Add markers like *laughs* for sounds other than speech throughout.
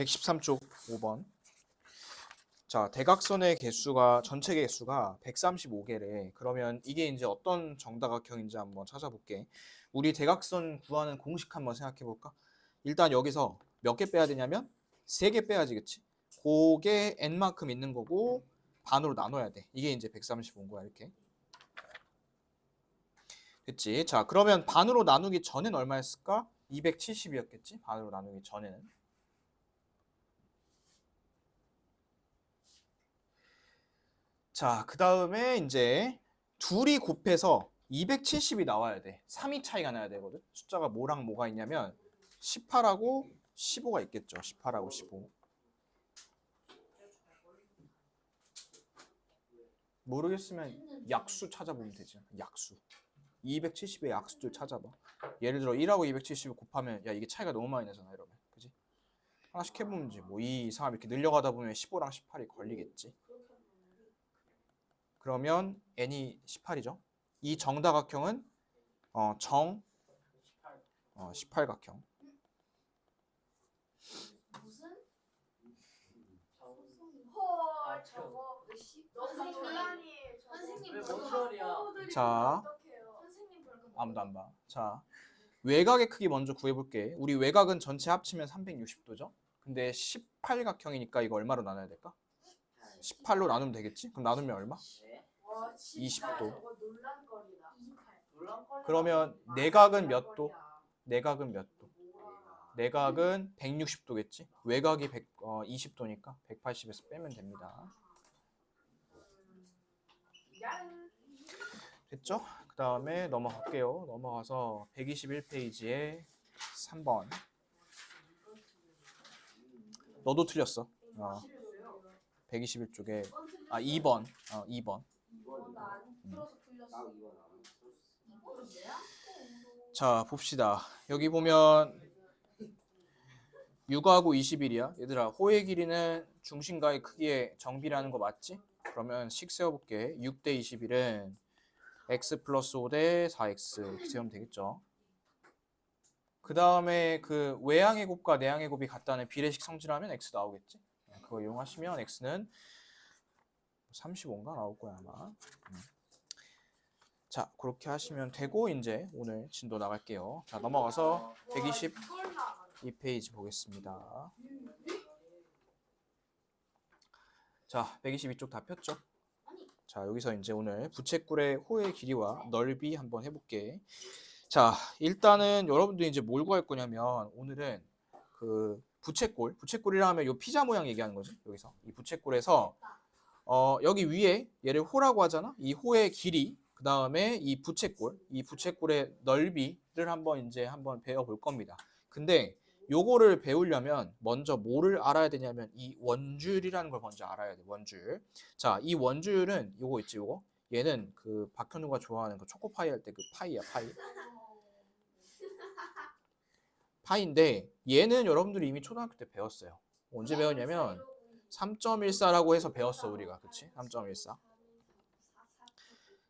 113쪽 5번. 자, 대각선의 개수가 전체 개수가 135개래. 그러면 이게 이제 어떤 정다각형인지 한번 찾아볼게. 우리 대각선 구하는 공식 한번 생각해 볼까? 일단 여기서 몇 개 빼야 되냐면 세개 빼야지, 그치? 그게 n만큼 있는 거고 반으로 나눠야 돼. 이게 이제 135인 거야, 이렇게. 됐지? 자, 그러면 반으로 나누기 전엔 얼마였을까? 270이었겠지? 반으로 나누기 전에는. 자, 그 다음에 이제 둘이 곱해서 270이 나와야 돼. 3이 차이가 나야 되거든. 숫자가 뭐랑 뭐가 있냐면 18하고 15가 있겠죠. 18하고 15. 모르겠으면 약수 찾아보면 되지. 약수. 270의 약수를 찾아봐. 예를 들어 1하고 270을 곱하면 야 이게 차이가 너무 많이 나잖아 이러면. 그지? 하나씩 해보면 되지. 뭐 2, 2, 3 이렇게 늘려가다 보면 15랑 18이 걸리겠지. 그러면 n이 18이죠. 이 정다각형은 어, 정 어, 18각형. 무슨? 헐 아, 저거 너무 너무 논란이. 논란이 선생님 왜 그거 뭔 소리야? 자. 아무도 안 봐. 자, 외곽의 크기 먼저 구해볼게. 우리 외곽은 전체 합치면 360도죠. 근데 18각형이니까 이거 얼마로 나눠야 될까? 18로 나누면 되겠지? 그럼 나누면 얼마? 네. 와20 도. 저거 논란거리다 28. 논란거리가 그러면 아니고 내각은 몇 도? 내각은 몇 도? 내각은 160도겠지? 외곽이 100, 어, 20도니까 180에서 빼면 됩니다. 양 됐죠? 그 다음에 넘어갈게요. 넘어가서 121페이지에 3번. 너도 틀렸어. 어, 121쪽에 아 2번. 어, 2번. 풀어서 풀렸어 자, 봅시다. 여기 보면 6하고 21이야. 얘들아, 호의 길이는 중심과의 크기의 정비라는 거 맞지? 그러면 식 세워볼게. 6 대 21은 x 플러스 5 대 4x 이렇게 세우면 되겠죠. 그 다음에 그 외항의 곱과 내항의 곱이 같다는 비례식 성질하면 x 나오겠지? 그거 이용하시면 x는 35인가 나올 거야 아마. 음. 자, 그렇게 하시면 되고 이제 오늘 진도 나갈게요. 자, 넘어가서 120 이걸 나 2페이지 보겠습니다. 자, 122쪽 다 폈죠? 자, 여기서 이제 오늘 부채꼴의 호의 길이와 넓이 한번 해볼게. 자, 일단은 여러분들이 이제 뭘 구할 거냐면 오늘은 그 부채꼴, 부채꼴이라 하면 요 피자 모양 얘기하는 거지. 여기서 이 부채꼴에서 어, 여기 위에 얘를 호라고 하잖아. 이 호의 길이, 그 다음에 이 부채꼴, 이 부채꼴의 넓이를 한번 이제 한번 배워볼 겁니다. 근데 요거를 배우려면 먼저 뭐를 알아야 되냐면 이 원줄이라는 걸 먼저 알아야 돼. 원줄. 자, 이 원줄은 요거 있지, 요거. 얘는 그 박현우가 좋아하는 그 초코파이 할 때 그 파이야, 파이. 파인데 얘는 여러분들이 이미 초등학교 때 배웠어요. 언제 배웠냐면 3.14라고 해서 배웠어 우리가. 그치? 3.14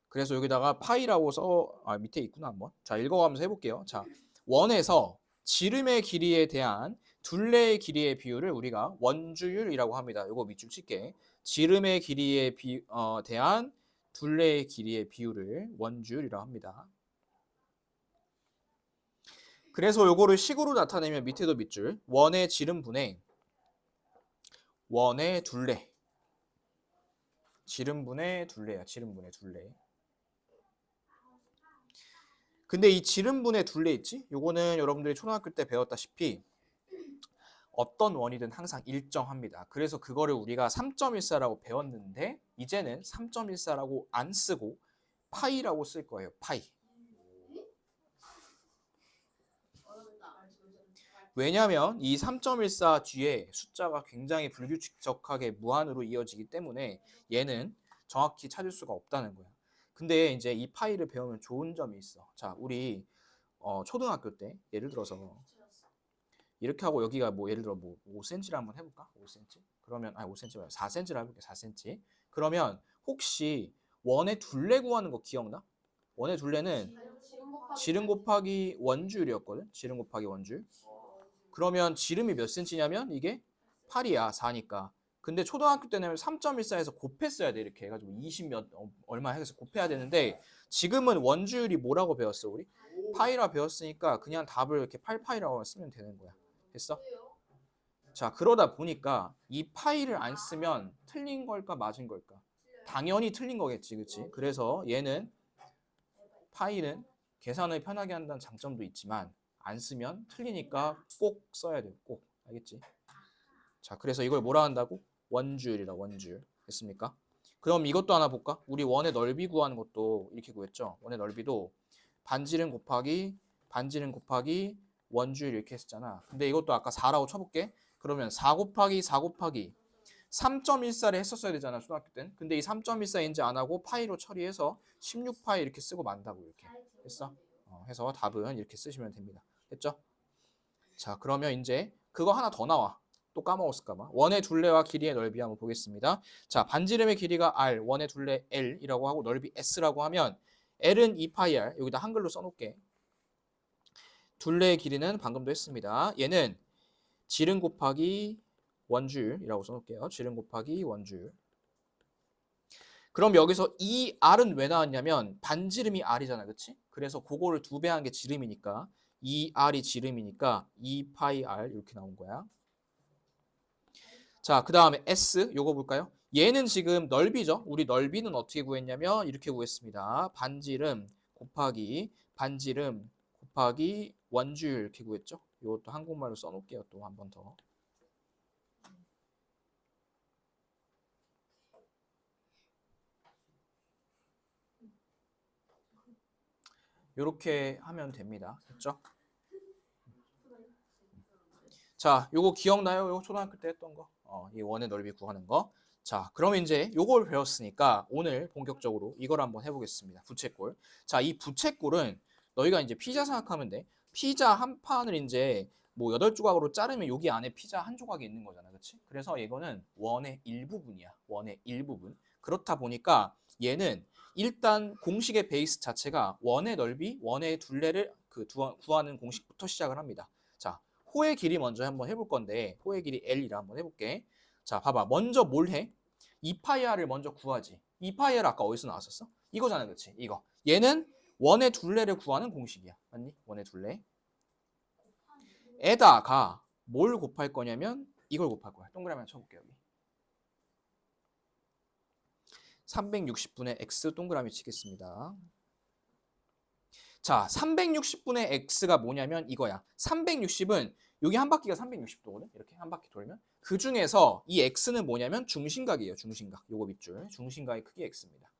그래서 여기다가 파이라고 써 아, 밑에 있구나 한번. 자 읽어가면서 해볼게요. 자 원에서 지름의 길이에 대한 둘레의 길이의 비율을 우리가 원주율이라고 합니다. 요거 밑줄 칠게. 지름의 길이에 비, 어, 대한 둘레의 길이의 비율을 원주율이라고 합니다. 그래서 요거를 식으로 나타내면 밑에도 밑줄 원의 지름분의 원의 둘레 지름분의 둘레야 지름분의 둘레 근데 이 지름분의 둘레 있지? 요거는 여러분들이 초등학교 때 배웠다시피 어떤 원이든 항상 일정합니다. 그래서 그거를 우리가 3.14라고 배웠는데 이제는 3.14라고 안 쓰고 파이라고 쓸 거예요. 파이. 왜냐하면 이 3.14 뒤에 숫자가 굉장히 불규칙적하게 무한으로 이어지기 때문에 얘는 정확히 찾을 수가 없다는 거야. 근데 이제 이 파이를 배우면 좋은 점이 있어. 자, 우리 어, 초등학교 때 예를 들어서 이렇게 하고 여기가 뭐 예를 들어 뭐 5cm를 한번 해볼까? 5cm? 그러면 아니 5cm 말고 4cm를 해볼게. 4cm. 그러면 혹시 원의 둘레 구하는 거 기억나? 원의 둘레는 지름 곱하기 원줄이었거든. 지름 곱하기 원줄. 그러면 지름이 몇 cm냐면 이게 8이야 4니까. 근데 초등학교 때는 3.14에서 곱했어야 돼 이렇게 해가지고 20몇 어, 얼마 해서 곱해야 되는데 지금은 원주율이 뭐라고 배웠어 우리? 파이라 배웠으니까 그냥 답을 이렇게 8파이라고 쓰면 되는 거야. 됐어? 자 그러다 보니까 이 파이를 안 쓰면 틀린 걸까 맞은 걸까? 당연히 틀린 거겠지, 그렇지? 그래서 얘는 파이는 계산을 편하게 한다는 장점도 있지만 안 쓰면 틀리니까 꼭 써야 돼요. 꼭 알겠지? 자 그래서 이걸 뭐라 한다고? 원주율이다 원주율 됐습니까? 그럼 이것도 하나 볼까? 우리 원의 넓이 구하는 것도 이렇게 구했죠. 원의 넓이도 반지름 곱하기 반지름 곱하기 원주율 이렇게 했었잖아. 근데 이것도 아까 4라고 쳐볼게. 그러면 4 곱하기 4 곱하기 3.14를 했었어야 되잖아 초등학교 때는. 근데 이 3.14 인지 안 하고 파이로 처리해서 16파이 이렇게 쓰고 만다고 이렇게. 됐어? 어, 해서 답은 이렇게 쓰시면 됩니다. 됐죠? 자 그러면 이제 그거 하나 더 나와. 또 까먹었을까봐. 원의 둘레와 길이의 넓이 한번 보겠습니다. 자 반지름의 길이가 r, 원의 둘레 l이라고 하고 넓이 s라고 하면 l은 2파이 r 여기다 한글로 써놓을게. 둘레의 길이는 방금도 했습니다. 얘는 지름 곱하기 원줄이라고 써놓을게요. 지름 곱하기 원줄. 그럼 여기서 이 r은 왜 나왔냐면 반지름이 r이잖아, 그렇지? 그래서 그거를 두 배 한 게 지름이니까 이 r이 지름이니까 2파이 r 이렇게 나온 거야. 자, 그 다음에 s 요거 볼까요? 얘는 지금 넓이죠. 우리 넓이는 어떻게 구했냐면 이렇게 구했습니다. 반지름 곱하기 반지름 곱하기 원줄 이렇게 구했죠. 이것도 한국말로 써놓을게요. 또 한 번 더. 이렇게 하면 됩니다. 됐죠? 자, 요거 기억나요? 요거 초등학교 때 했던 거. 어, 이 원의 넓이 구하는 거. 자, 그러면 이제 요걸 배웠으니까 오늘 본격적으로 이걸 한번 해보겠습니다. 부채꼴. 자, 이 부채꼴은 너희가 이제 피자 생각하면 돼. 피자 한 판을 이제 뭐 여덟 조각으로 자르면 여기 안에 피자 한 조각이 있는 거잖아. 그렇지? 그래서 이거는 원의 일부분이야. 원의 일부분. 그렇다 보니까 얘는 일단 공식의 베이스 자체가 원의 넓이, 원의 둘레를 그 두- 구하는 공식부터 시작을 합니다. 자, 호의 길이 먼저 한번 해볼 건데 호의 길이 L이라 한번 해볼게. 자, 봐봐. 먼저 뭘 해? 2파이아를 먼저 구하지. 2파이아를 아까 어디서 나왔었어? 이거잖아, 그렇지? 이거. 얘는 원의 둘레를 구하는 공식이야. 맞니? 원의 둘레. 에다가 뭘 곱할 거냐면 이걸 곱할 거야. 동그라미 하나 쳐볼게 여기. 360분의 x 동그라미 치겠습니다. 자, 360분의 x가 뭐냐면 이거야. 360은 여기 한 바퀴가 360도거든. 이렇게 한 바퀴 돌면 그 중에서 이 x는 뭐냐면 중심각이에요. 중심각. 요거 밑줄. 중심각의 크기 x입니다.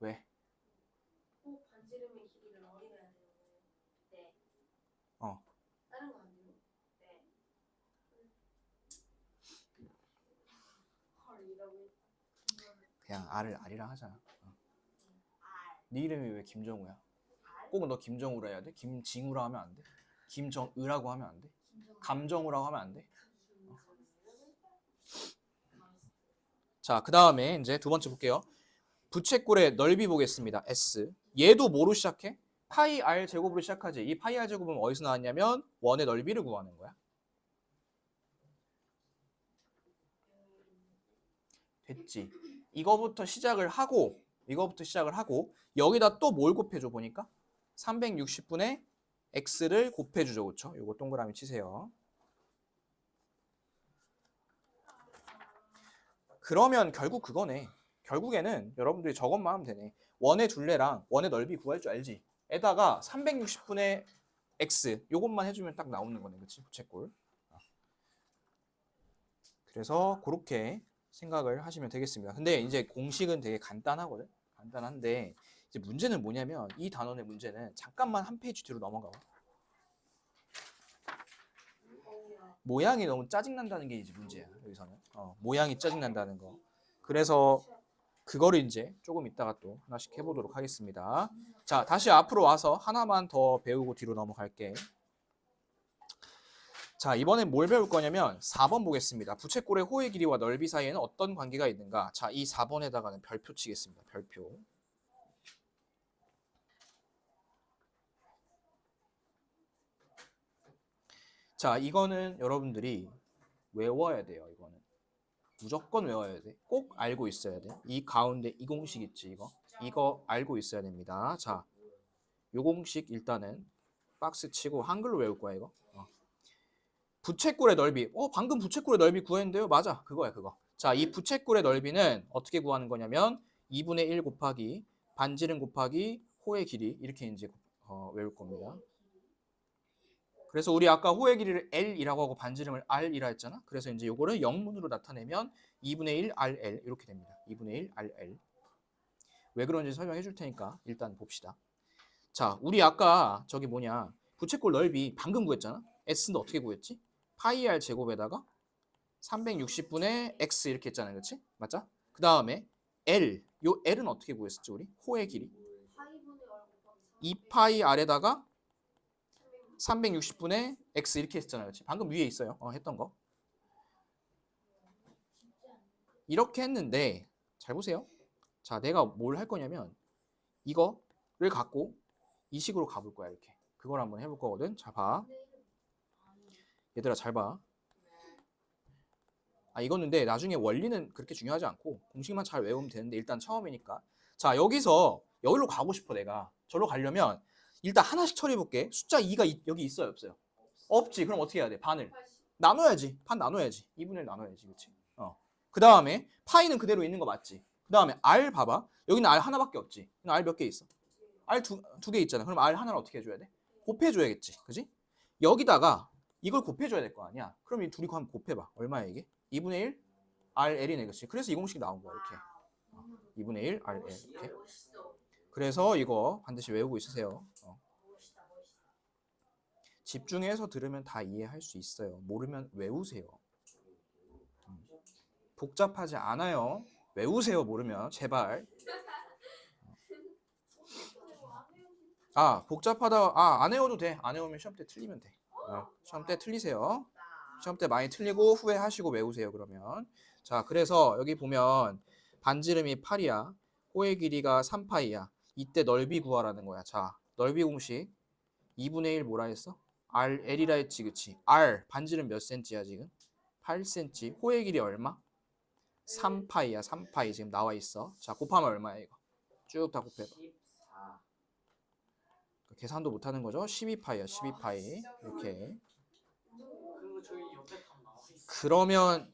왜? 꼭 반지름의 길이를 어디다 해야 되는 거예요? 네. 어. 다른 거 안 돼요? 네. 헐 이러고 그냥 R을 R이랑 하자. 어. 알. 네 이름이 왜 김정우야? 꼭 너 김정우라 해야 돼? 김징우라 하면 안 돼? 김정의라고 하면 안 돼? 감정우라고 하면 안 돼? 자, 그 다음에 이제 두 번째 볼게요. 부채꼴의 넓이 보겠습니다. S. 얘도 뭐로 시작해? 파이 R 제곱으로 시작하지. 이 파이 R 제곱은 어디서 나왔냐면 원의 넓이를 구하는 거야. 됐지. 이거부터 시작을 하고 이거부터 시작을 하고 여기다 또 뭘 곱해줘 보니까 360분의 x를 곱해주죠, 그렇죠? 요거 동그라미 치세요. 그러면 결국 그거네. 결국에는 여러분들이 저것만 하면 되네. 원의 둘레랑 원의 넓이 구할 줄 알지? 에다가 360분의 x 요것만 해주면 딱 나오는 거네, 그렇지? 부채꼴. 어. 그래서 그렇게 생각을 하시면 되겠습니다. 근데 이제 공식은 되게 간단하거든. 간단한데 이제 문제는 뭐냐면 이 단원의 문제는 잠깐만 한 페이지 뒤로 넘어가. 모양이 너무 짜증난다는 게 이제 문제야 여기서는 어, 모양이 짜증난다는 거 그래서 그거를 이제 조금 이따가 또 하나씩 해보도록 하겠습니다 자 다시 앞으로 와서 하나만 더 배우고 뒤로 넘어갈게 자, 이번엔 뭘 배울 거냐면 4번 보겠습니다. 부채꼴의 호의 길이와 넓이 사이에는 어떤 관계가 있는가? 자, 이 4번에다가는 별표 치겠습니다. 별표. 자, 이거는 여러분들이 외워야 돼요. 이거는 무조건 외워야 돼. 꼭 알고 있어야 돼. 이 가운데 이 공식 있지 이거. 이거 알고 있어야 됩니다. 자, 요 공식 일단은 박스 치고 한글로 외울 거야 이거. 어. 부채꼴의 넓이. 어, 방금 부채꼴의 넓이 구했는데요. 맞아. 그거야, 그거. 자, 이 부채꼴의 넓이는 어떻게 구하는 거냐면 2분의 1 곱하기 반지름 곱하기 호의 길이 이렇게 이제 어, 외울 겁니다. 그래서 우리 아까 호의 길이를 L이라고 하고 반지름을 R이라 했잖아. 그래서 이제 요거를 영문으로 나타내면 2분의 1 RL 이렇게 됩니다. 2분의 1 RL. 왜 그런지 설명해 줄 테니까 일단 봅시다. 자, 우리 아까 저기 뭐냐 부채꼴 넓이 방금 구했잖아. S는 어떻게 구했지? 파이 R 제곱에다가 360분의 X 이렇게 했잖아요. 그렇지? 맞죠? 그 다음에 L. 요 L은 어떻게 구했었지 우리? 호의 길이. 파이분의 얼 곱하기 2파이 R에다가 360분의 X 이렇게 했잖아요. 그렇지? 방금 위에 있어요. 어, 했던 거. 이렇게 했는데 잘 보세요. 자, 내가 뭘 할 거냐면 이거를 갖고 이 식으로 가볼 거야. 이렇게. 그걸 한번 해볼 거거든. 자, 봐. 얘들아 잘 봐. 아 이거는 근데 나중에 원리는 그렇게 중요하지 않고 공식만 잘 외우면 되는데 일단 처음이니까. 자 여기서 여기로 가고 싶어 내가. 저로 가려면 일단 하나씩 처리해 볼게. 숫자 2가 여기 있어요 없어요? 없지. 그럼 어떻게 해야 돼? 반을. 나눠야지. 반 나눠야지. 2분의 1 나눠야지 그치? 어그 다음에 파이는 그대로 있는 거 맞지? 그 다음에 R 봐봐. 여기는 R 하나밖에 없지? R 몇 개 있어? R 두 두 개 있잖아. 그럼 R 하나를 어떻게 해줘야 돼? 곱해줘야겠지. 그지 여기다가 이걸 곱해줘야 될 거 아니야. 그럼 이 둘이 한번 곱해봐. 얼마야 이게? 2분의 1 RL이네, 그렇지? 그래서 이 공식 나온 거야 이렇게. 어, 2분의 1 RL 이렇게. 그래서 이거 반드시 외우고 있으세요. 어. 집중해서 들으면 다 이해할 수 있어요. 모르면 외우세요. 음. 복잡하지 않아요. 외우세요. 모르면 제발. *laughs* 아 복잡하다. 아안 외워도 돼. 안 외우면 시험 때 틀리면 돼. 어, 시험 때 틀리세요. 시험 때 많이 틀리고 후회하시고 외우세요 그러면 자 그래서 여기 보면 반지름이 8이야 호의 길이가 3파이야 이때 넓이 구하라는 거야 자 넓이 공식 2분의 1 뭐라 했어? RL이라 했지 그치 R 반지름 몇 센치야 지금? 8cm 호의 길이 얼마? 3파이야 3파이 지금 나와 있어 자 곱하면 얼마야 이거 쭉 다 곱해봐 14. 계산도 못하는 거죠 12파이야 12파이 이렇게 그리고 저기 옆에 다 나와 있어. 그러면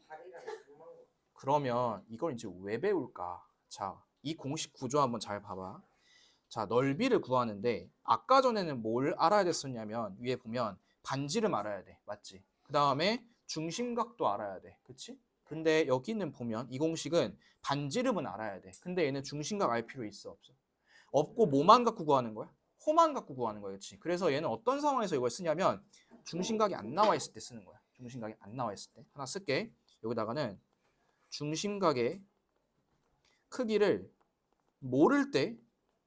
그러면 이걸 이제 왜 배울까? 자, 이 공식 구조 한번 잘 봐봐. 자, 넓이를 구하는데 아까 전에는 뭘 알아야 됐었냐면 위에 보면 반지름 알아야 돼. 맞지? 그 다음에 중심각도 알아야 돼. 그치? 근데 여기는 보면 이 공식은 반지름은 알아야 돼. 근데 얘는 중심각 알 필요 있어? 없어? 없고 뭐만 갖고 구하는 거야? 호만 갖고 구하는. 그치? 그래서 얘는 어떤 상황에서 이걸 쓰냐면 중심각이 안 나와 있을 때 쓰는 거야. 중심각이 안 나와 있을 때. 하나 쓸게. 여기다가는 중심각의 크기를 모를 때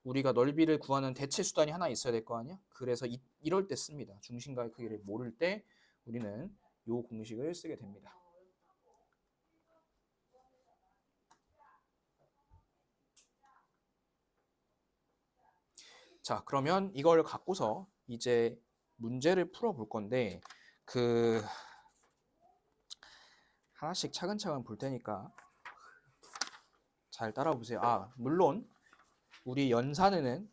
우리가 넓이를 구하는 대체 수단이 하나 있어야 될 거 아니야? 그래서 이, 이럴 때 씁니다. 중심각의 크기를 모를 때 우리는 요 공식을 쓰게 됩니다. 자, 그러면 이걸 갖고서 이제 문제를 풀어 볼 건데 그 하나씩 차근차근 볼 테니까 잘 따라 보세요. 아, 물론 우리 연산에는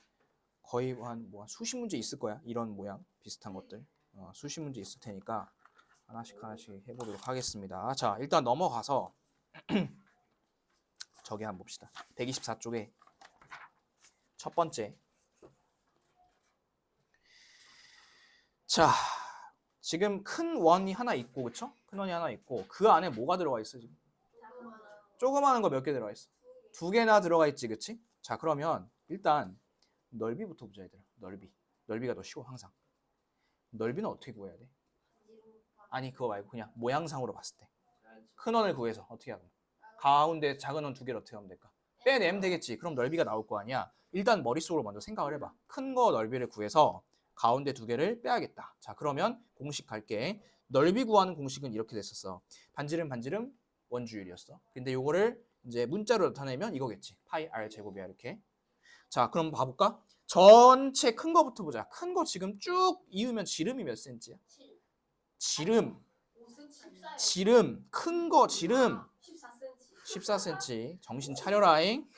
거의 한뭐 수십 문제 있을 거야. 이런 모양 비슷한 것들. 어, 수십 문제 있을 테니까 하나씩 하나씩 해 보도록 하겠습니다. 자, 일단 넘어가서 *clears throat* 저기 한번 봅시다. 124쪽에 첫 번째 자, 지금 큰 원이 하나 있고, 그쵸? 큰 원이 하나 있고, 그 안에 뭐가 들어가 있어, 지금? 조그마한 거 몇 개 들어가 있어? 두 개나 들어가 있지, 그치? 자, 그러면 일단 넓이부터 보자, 얘들아. 넓이. 넓이가 더 쉬워, 항상. 넓이는 어떻게 구해야 돼? 아니, 그거 말고 그냥 모양상으로 봤을 때. 큰 원을 구해서 어떻게 하면? 가운데 작은 원 두 개를 어떻게 하면 될까? 빼내면 되겠지. 그럼 넓이가 나올 거 아니야. 일단 머릿속으로 먼저 생각을 해봐. 큰 거 넓이를 구해서 가운데 두 개를 빼야겠다. 자, 그러면 공식 갈게. 넓이 구하는 공식은 이렇게 됐었어. 반지름 반지름 원주율이었어. 근데 요거를 이제 문자로 나타내면 이거겠지. 파이 r 제곱이야 이렇게. 자, 그럼 봐볼까? 전체 큰 거부터 보자. 큰 거 지금 쭉 이으면 지름이 몇 센치야? 7. 지름, 5cm. 지름, 큰 거 지름 14cm. 14cm. 정신 차려라잉.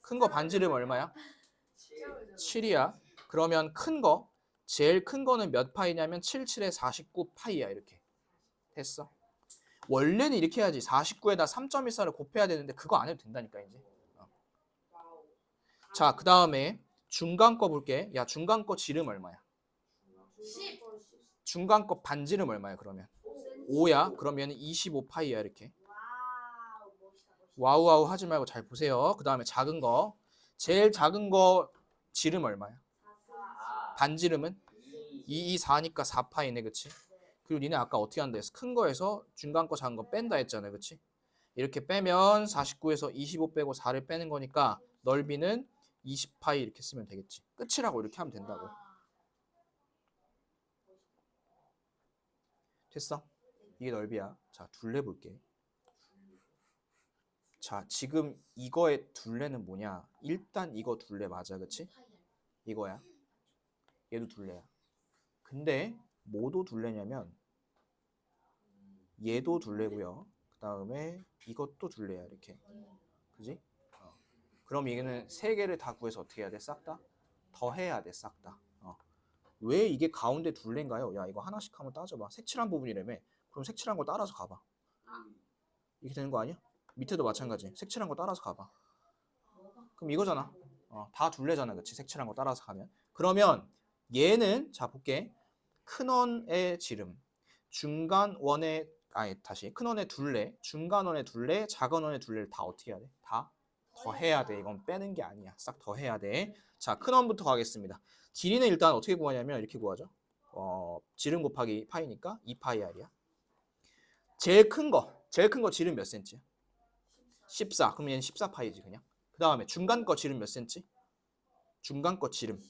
큰 거 반지름 얼마야? 7이야. 그러면 큰 거, 제일 큰 거는 몇 파이냐면 7, 7에 49 파이야 이렇게. 됐어. 원래는 이렇게 해야지. 49에다 3.14를 곱해야 되는데 그거 안 해도 된다니까 이제. 어. 자, 그 다음에 중간 거 볼게. 야, 중간 거 지름 얼마야? 10. 중간 거 반지름 얼마야 그러면? 5cm. 5야. 그러면 25 파이야 이렇게. 와우와우 하지 말고 잘 보세요. 그 다음에 작은 거. 제일 작은 거 지름 얼마야? 4cm. 반지름은? 2, 2, 4니까 4파이네, 그치? 그리고 니네 아까 어떻게 한다 했어? 큰 거에서 중간 거 작은 거 뺀다 했잖아, 그치? 이렇게 빼면 49에서 25 빼고 4를 빼는 거니까 넓이는 20파이 이렇게 쓰면 되겠지. 끝이라고 이렇게 하면 된다고. 됐어? 이게 넓이야. 자, 둘레 볼게. 자, 지금 이거의 둘레는 뭐냐? 일단 이거 둘레 맞아, 그치? 이거야. 얘도 둘레야. 근데 뭐도 둘레냐면 얘도 둘레고요. 그 다음에 이것도 둘레야 이렇게. 그지? 어. 그럼 얘는 세 개를 다 구해서 어떻게 해야 돼? 싹 다? 더 해야 돼, 싹 다. 어. 왜 이게 가운데 둘레인가요? 야, 이거 하나씩 한번 따져봐. 색칠한 부분이라며. 그럼 색칠한 거 따라서 가봐. 이렇게 되는 거 아니야? 밑에도 마찬가지. 색칠한 거 따라서 가봐. 그럼 이거잖아. 어, 다 둘레잖아, 그치? 색칠한 거 따라서 가면. 그러면 얘는 자 볼게. 큰 원의 지름, 중간 원의 아니 다시 큰 원의 둘레, 중간 원의 둘레, 작은 원의 둘레를 다 어떻게 해야 돼? 다 더해야 돼. 이건 빼는 게 아니야. 싹 더해야 돼. 자, 큰 원부터 가겠습니다. 길이는 일단 어떻게 구하냐면 이렇게 구하죠. 어, 지름 곱하기 파이니까 2파이 r이야. 제일 큰 거, 제일 큰 거 지름 몇 센치야? 14. 그럼 얘는 14파이지 그냥. 그 다음에 중간 거 지름 몇 센치? 중간 거 지름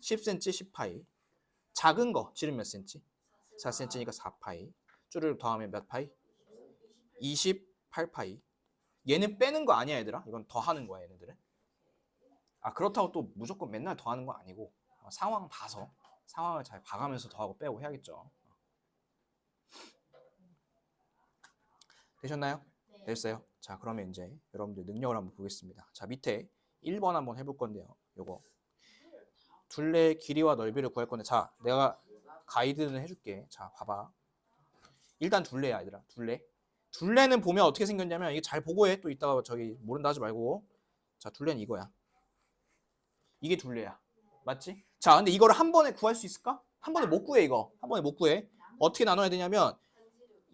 10cm 10파이. 작은 거 지름 몇 센치? 4cm니까 4파이. 줄을 더하면 몇 파이? 28파이. 얘는 빼는 거 아니야 얘들아. 이건 더하는 거야 얘네들은. 아 그렇다고 또 무조건 맨날 더하는 건 아니고 어, 상황 봐서 상황을 잘 봐가면서 더하고 빼고 해야겠죠. 되셨나요? 됐어요. 자, 그러면 이제 여러분들 능력을 한번 보겠습니다. 자, 밑에 1번 한번 해볼 건데요. 요거 둘레 길이와 넓이를 구할 건데 자, 내가 가이드는 해줄게. 자, 봐봐. 일단 둘레야, 얘들아. 둘레. 둘레는 보면 어떻게 생겼냐면 이게 잘 보고 해. 또 이따가 저기 모른다 하지 말고. 자, 둘레는 이거야. 이게 둘레야. 맞지? 자, 근데 이거를 한 번에 구할 수 있을까? 한 번에 못 구해 이거. 한 번에 못 구해. 어떻게 나눠야 되냐면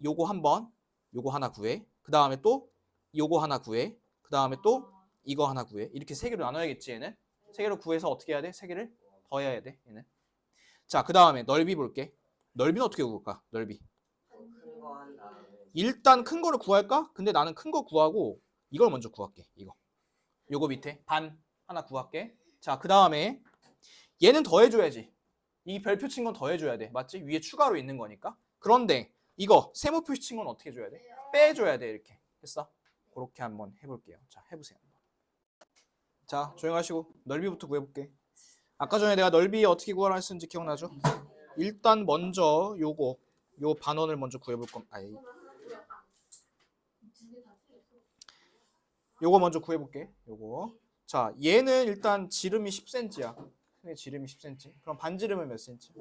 요거 한 번, 요거 하나 구해. 그 다음에 또 요거 하나 구해. 그 다음에 또 이거 하나 구해. 이렇게 세 개로 나눠야겠지 얘는. 세 개로 구해서 어떻게 해야 돼? 세 개를 더해야 돼 얘는. 자, 그 다음에 넓이 볼게. 넓이는 어떻게 구할까? 넓이. 일단 큰 거를 구할까? 근데 나는 큰 거 구하고 이걸 먼저 구할게. 이거. 요거 밑에 반 하나 구할게. 자, 그 다음에 얘는 더해줘야지. 이 별표 친 건 더해줘야 돼. 맞지? 위에 추가로 있는 거니까. 그런데 이거 세모표 친건 어떻게 해줘야 돼? 빼줘야 돼 이렇게. 됐어? 그렇게 한번 해볼게요. 자, 해보세요. 자, 조용하시고 넓이부터 구해볼게. 아까 전에 내가 넓이 어떻게 구하라 했는지 기억나죠? 일단 먼저 요거 요 반원을 먼저 구해볼 겁. 아이, 요거 먼저 구해볼게. 요거. 자, 얘는 일단 지름이 10cm야. 크게 지름이 10cm. 그럼 반지름은 몇 cm?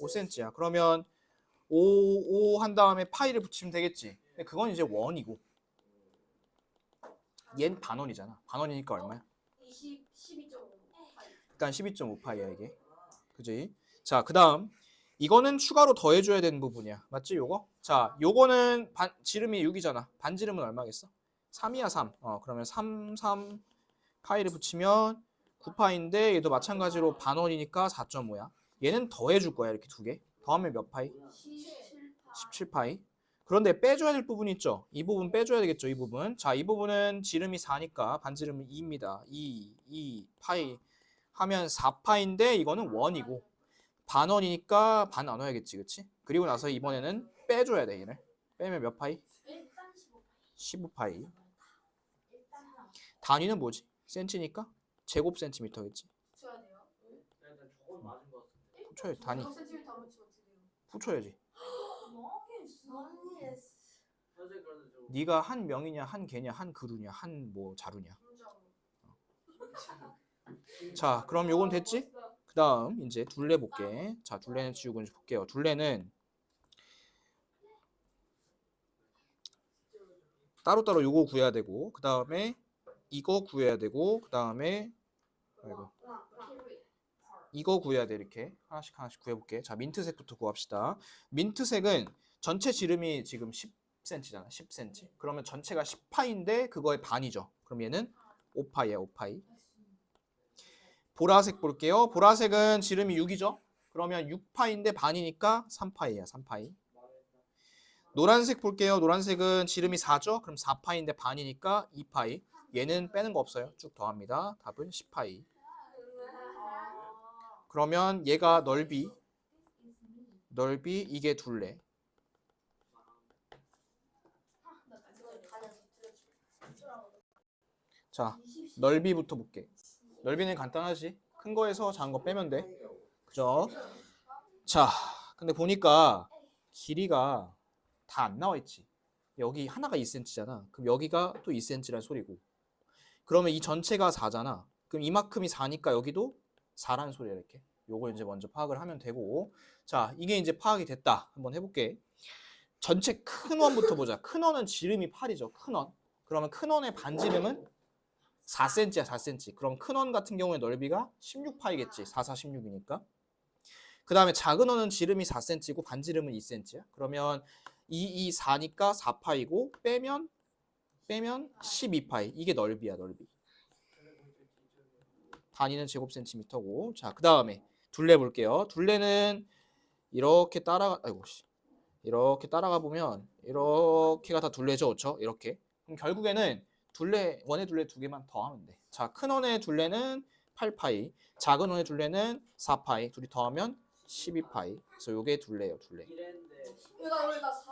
5cm야. 그러면 5, 5 한 다음에 파이를 붙이면 되겠지. 근데 그건 이제 원이고. 얜 반원이잖아. 반원이니까 얼마야? 20, 12.5. 일단 12.5파이야 이게. 그지? 자, 그다음 이거는 추가로 더해 줘야 되는 부분이야. 맞지? 요거? 자, 요거는 반 지름이 6이잖아. 반지름은 얼마겠어? 3이야, 3. 어, 그러면 3 3 파이를 붙이면 9파인데 얘도 마찬가지로 반원이니까 4.5야. 얘는 더해 줄 거야, 이렇게 두 개. 더하면 몇 파이? 17. 17파이. 그런데 빼줘야 될 부분 있죠? 이 부분 빼줘야 되겠죠? 이 부분. 자, 이 부분은 지름이 4니까 반지름은 2입니다. 2, 2, 파이 하면 4파인데 이거는 원이고 반원이니까 반 나눠야겠지, 그치? 그리고 나서 이번에는 빼줘야 돼 얘를. 빼면 몇 파이? 일단 15. 15파이. 일단 하나. 단위는 뭐지? 센치니까 제곱 센티미터겠지. 붙여야 같은데. 붙여야 단위. 0cm 안 붙이면 어떻게 돼요? 붙여야지. 네가 한 명이냐 한 개냐 한 그루냐 한 뭐 자루냐. 자 그럼 요건 됐지? 그 다음 이제 둘레 볼게. 자 둘레는 지우고 이제 볼게요. 둘레는 따로따로 요거 구해야 되고 그 다음에 이거 구해야 되고 그 다음에 아이고 이거 구해야 돼 이렇게 하나씩 하나씩 구해볼게. 자 민트색부터 구합시다. 민트색은 전체 지름이 지금 10cm잖아. 10cm. 그러면 전체가 10파인데 그거의 반이죠. 그럼 얘는 5파이야 5파이. 보라색 볼게요. 보라색은 지름이 6이죠. 그러면 6파인데 반이니까 3파이야 3파이. 노란색 볼게요. 노란색은 지름이 4죠. 그럼 4파인데 반이니까 2파이. 얘는 빼는 거 없어요. 쭉 더합니다. 답은 10파이. 그러면 얘가 넓이 넓이 이게 둘레. 자, 넓이부터 볼게. 넓이는 간단하지. 큰 거에서 작은 거 빼면 돼. 그죠? 자, 근데 보니까 길이가 다 안 나와 있지. 여기 하나가 2cm잖아. 그럼 여기가 또 2cm란 소리고. 그러면 이 전체가 4잖아. 그럼 이만큼이 4니까 여기도 4라는 소리야, 이렇게. 요걸 이제 먼저 파악을 하면 되고. 자, 이게 이제 파악이 됐다. 한번 해볼게. 전체 큰 원부터 보자. 큰 원은 지름이 8이죠. 큰 원. 그러면 큰 원의 반지름은 4cm야, 4cm. 그럼 큰 원 같은 경우에 넓이가 16파이겠지. 4, 4, 16이니까. 그 다음에 작은 원은 지름이 4cm고 반지름은 2cm야. 그러면 2, 2, 4니까 4파이고 빼면 빼면 12파이. 이게 넓이야, 넓이. 단위는 제곱센티미터고. 자, 그 다음에 둘레 볼게요. 둘레는 이렇게 따라가, 아이고 씨. 이렇게 따라가 보면 이렇게가 다 둘레죠, 그렇죠? 이렇게. 그럼 결국에는 둘레 원의 둘레 두 개만 더 하면 돼. 자, 큰 원의 둘레는 8파이, 작은 원의 둘레는 4파이. 둘이 더하면 12파이. 그래서 요게 둘레예요, 둘레.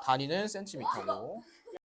단위는 센티미터고.